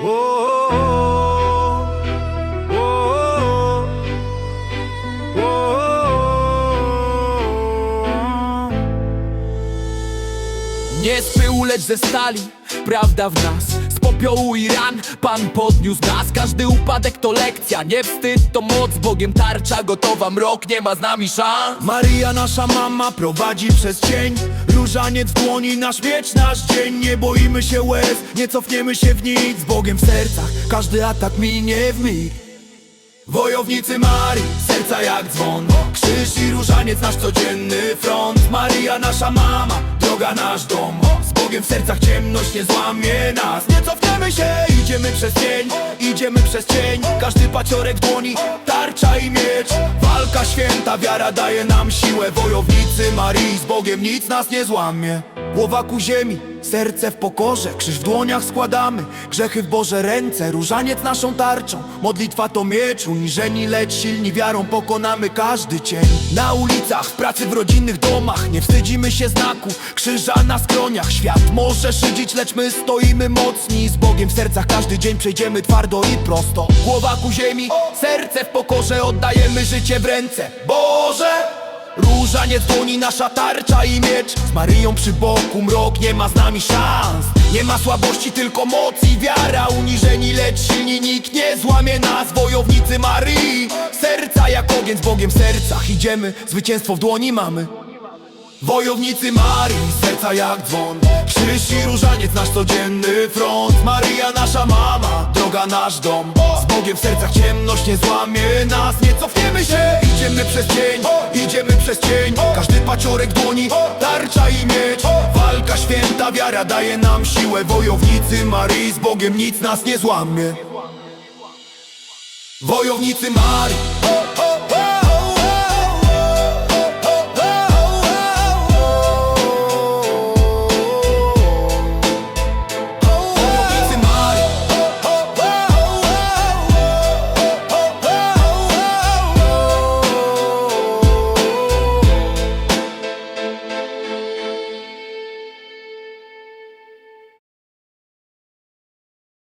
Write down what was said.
Nie z pyłu, lecz ze stali, prawda w nas. Z popiołu i ran Pan podniósł nas Każdy upadek to lekcja, nie wstyd to moc Bogiem tarcza gotowa, mrok nie ma z nami szans. Maria nasza mama prowadzi przez cień. Różaniec w dłoni, nasz miecz, nasz dzień. Nie boimy się łez, nie cofniemy się w nic. Z Bogiem w sercach, każdy atak minie w mig. Wojownicy Marii, serca jak dzwon. Krzyż i różaniec, nasz codzienny front. Maria nasza mama, droga nasz dom. Z Bogiem w sercach ciemność nie złamie nas. Nie cofniemy się, idziemy przez cień Idziemy przez cień, każdy paciorek dłoni Tarcza i miecz, święta Wiara daje nam siłę. Wojownicy Marii, z Bogiem nic nas nie złamie. Głowa ku ziemi, serce w pokorze Krzyż w dłoniach składamy, grzechy w Boże ręce Różaniec naszą tarczą, modlitwa to miecz Uniżeni lecz silni wiarą pokonamy każdy cień. Na ulicach, w pracy w rodzinnych domach Nie wstydzimy się znaku, krzyża na skroniach. Świat może szydzić, lecz my stoimy mocni. Z Bogiem w sercach każdy dzień przejdziemy twardo i prosto. Głowa ku ziemi, serce w pokorze Oddajemy życie w ręce. Boże! Różaniec dłoni, nasza tarcza i miecz. Z Maryją przy boku, mrok nie ma z nami szans. Nie ma słabości, tylko moc i wiara. Uniżeni, lecz silni, nikt nie złamie nas. Wojownicy Maryi Serca jak ogień z Bogiem w sercach Idziemy, zwycięstwo w dłoni mamy. Wojownicy Marii, serca jak dzwon. Krzyż i różaniec, nasz codzienny front. Maryja nasza mama, droga nasz dom. Z Bogiem w sercach ciemność nie złamie nas. Nie cofniemy się, idziemy przez cień przez cień, każdy paciorek dłoni Tarcza i miecz, walka święta Wiara daje nam siłę. Wojownicy Marii, z Bogiem nic nas nie złamie. Wojownicy Marii